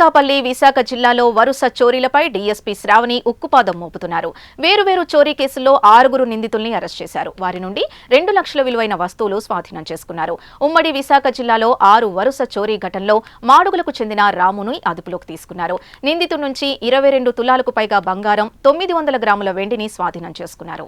అనకాపల్లి విశాఖ జిల్లాలో వరుస చోరీలపై డీఎస్పీ శ్రావణి ఉక్కుపాదం మోపుతున్నారు. వేరువేరు చోరీ కేసుల్లో ఆరుగురు నిందితుల్ని అరెస్ట్ చేశారు. వారి నుండి రెండు లక్షల విలువైన వస్తువులు స్వాధీనం చేసుకున్నారు. ఉమ్మడి విశాఖ జిల్లాలో ఆరు వరుస చోరీ ఘటనలో మాడుగులకు చెందిన రామును అదుపులోకి తీసుకున్నారు. నిందితుడి నుంచి ఇరవై రెండు తులాలకు పైగా బంగారం తొమ్మిది వందల గ్రాముల వెండిని స్వాధీనం చేసుకున్నారు.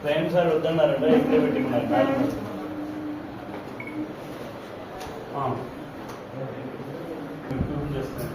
ట్రైన్ సార్ వద్దన్నారంటే ఇక్కడే పెట్టుకున్నారు చేస్తాను.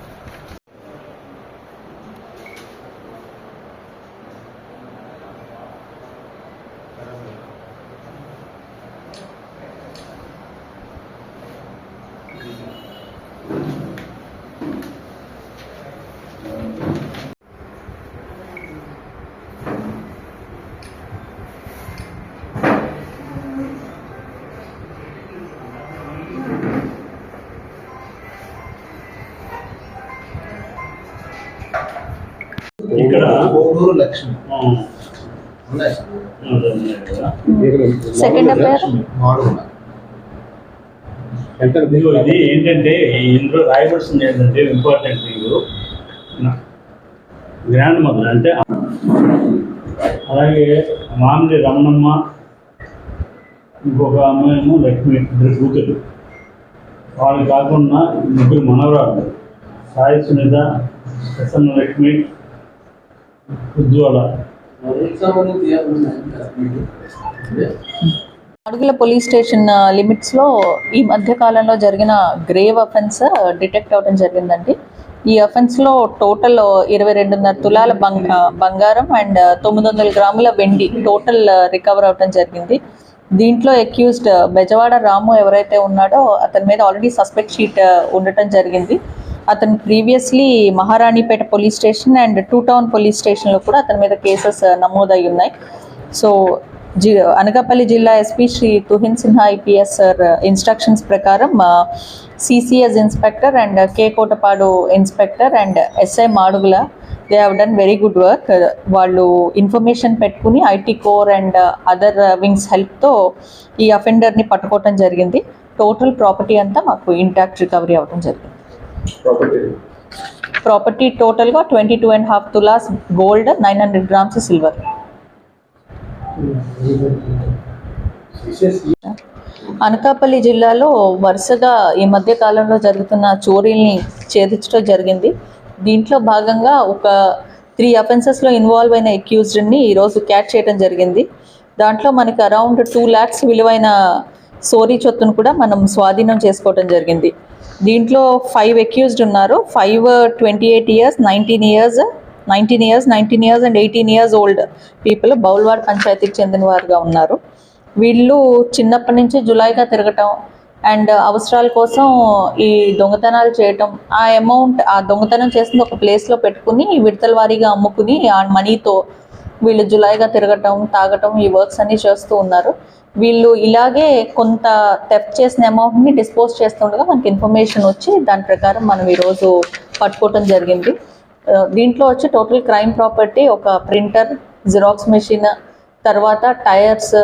కోడూరు లక్ష్మి. సెకండ్ ఇది ఏంటంటే ఇందులో రాయబడుతుంది ఏంటంటే ఇంపార్టెంట్ థింగ్ గ్రాండ్ మదర్ అంటే అలాగే మామిడి రమణమ్మ ఇంకొక అమ్మాయేమో లక్ష్మి ఇద్దరు కూతురు వాళ్ళు కాకుండా ముగ్గురు మనవరాలు సాయి సునీత ప్రసన్న లక్ష్మి ఉజ్వల. అడుగుల పోలీస్ స్టేషన్ లిమిట్స్లో ఈ మధ్య కాలంలో జరిగిన గ్రేవ్ అఫెన్స్ డిటెక్ట్ అవడం జరిగిందండి. ఈ అఫెన్స్లో టోటల్ ఇరవై రెండున్నర తులాల బంగారం అండ్ తొమ్మిది వందల గ్రాముల వెండి టోటల్ రికవర్ అవడం జరిగింది. దీంట్లో అక్యూజ్డ్ బెజవాడ రాము ఎవరైతే ఉన్నాడో అతని మీద ఆల్రెడీ సస్పెక్ట్ షీట్ ఉండటం జరిగింది. అతను previously Maharanipeta police station and two town police స్టేషన్లో కూడా అతని మీద కేసెస్ uh, నమోదై ఉన్నాయి. సో జి అనకాపల్లి జిల్లా SP Shri Tuhin Sinha IPS uh, sir instructions ప్రకారం CCS inspector and K Kotapadu inspector and SI Madugula they have done very good work వాళ్ళు information పెట్టుకుని IT core and other wings హెల్ప్తో ఈ అఫెండర్ని పట్టుకోవటం జరిగింది. Total property అంతా మాకు intact recovery అవ్వడం జరిగింది. ప్రాపర్టీ టోటల్గా twenty two and half tolas gold nine hundred grams silver Anakapalli జిల్లాలో వరుసగా ఈ మధ్య కాలంలో జరుగుతున్న చోరీల్ని ఛేదించడం జరిగింది. దీంట్లో భాగంగా ఒక త్రీ అఫెన్సెస్లో ఇన్వాల్వ్ అయిన అక్యూజ్డ్ని ఈరోజు క్యాచ్ చేయడం జరిగింది. దాంట్లో మనకి అరౌండ్ టూ ల్యాక్స్ విలువైన సోరీ చొత్తును కూడా మనం స్వాధీనం చేసుకోవడం జరిగింది. దీంట్లో ఫైవ్ అక్యూజ్డ్ ఉన్నారు. Five twenty eight years nineteen years nineteen years nineteen years and eighteen years old people Boulvad పంచాయతీకి చెందిన వారుగా ఉన్నారు. వీళ్ళు చిన్నప్పటి నుంచి జులైగా తిరగటం అండ్ అవసరాల కోసం ఈ దొంగతనాలు చేయటం ఆ అమౌంట్ ఆ దొంగతనం చేసింది ఒక ప్లేస్లో పెట్టుకుని విడతల వారీగా అమ్ముకుని ఆ మనీతో వీళ్ళు జులైగా తిరగటం తాగటం ఈ వర్క్స్ అన్నీ చేస్తూ ఉన్నారు. వీళ్ళు ఇలాగే కొంత థెఫ్ట్ చేసిన అమౌంట్ని డిస్పోజ్ చేస్తుండగా మనకి ఇన్ఫర్మేషన్ వచ్చి దాని ప్రకారం మనం ఈరోజు పట్టుకోవటం జరిగింది. దీంట్లో వచ్చి టోటల్ క్రైమ్ ప్రాపర్టీ ఒక ప్రింటర్ జిరాక్స్ మెషిన్ తర్వాత టైర్స్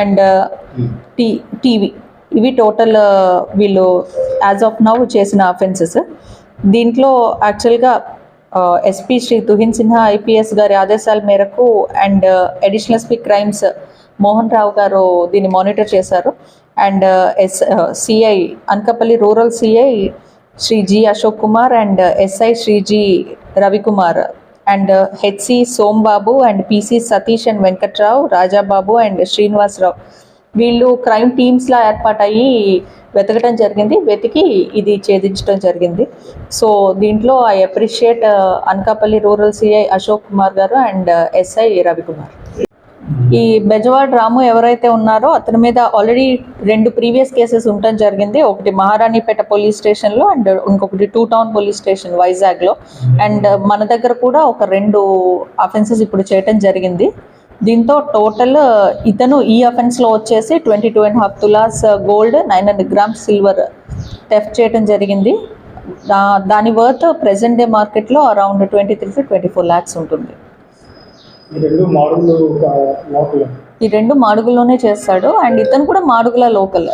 అండ్ టీ టీవీ ఇవి టోటల్ వీళ్ళు యాజ్ ఆఫ్ నౌ చేసిన అఫెన్సెస్ దీంట్లో యాక్చువల్గా ఎస్పీ శ్రీ తుహిన్ సిన్హా ఐపీఎస్ గారి ఆదేశాల మేరకు and additional SP crimes Mohan Rao గారు దీన్ని మానిటర్ చేశారు. And S CI Anakapalli rural CI Shri G Ashok Kumar and SI Shri G Ravikumar. And HC Sombabu and PC Satish and Venkatrao Rajababu and Srinivasarao. వీళ్ళు crime టీమ్స్లా ఏర్పాటయ్యి వెతకడం జరిగింది వెతికి ఇది ఛేదించడం జరిగింది. So దీంట్లో I appreciate Anakapalli rural CI Ashok Kumar గారు and SI Ravikumar. ఈ బెజవాడ్ రాము ఎవరైతే ఉన్నారో అతని మీద ఆల్రెడీ రెండు ప్రీవియస్ కేసెస్ ఉండటం జరిగింది. ఒకటి మహారాణిపేట పోలీస్ స్టేషన్లో అండ్ ఇంకొకటి టూ టౌన్ పోలీస్ స్టేషన్ వైజాగ్లో. అండ్ మన దగ్గర కూడా ఒక రెండు అఫెన్సెస్ ఇప్పుడు చేయటం జరిగింది. దీంతో టోటల్ ఇతను ఈ అఫెన్స్లో వచ్చేసి twenty two and half tolas gold nine hundred grams silver theft చేయడం జరిగింది. దా దాని వర్త్ ప్రెసెంట్ డే మార్కెట్లో around twenty three to twenty four lakhs ఉంటుంది. ఈ రెండు మాడుగులోనే చేస్తాడు. అండ్ ఇతను కూడా మాడుగుల లోకల్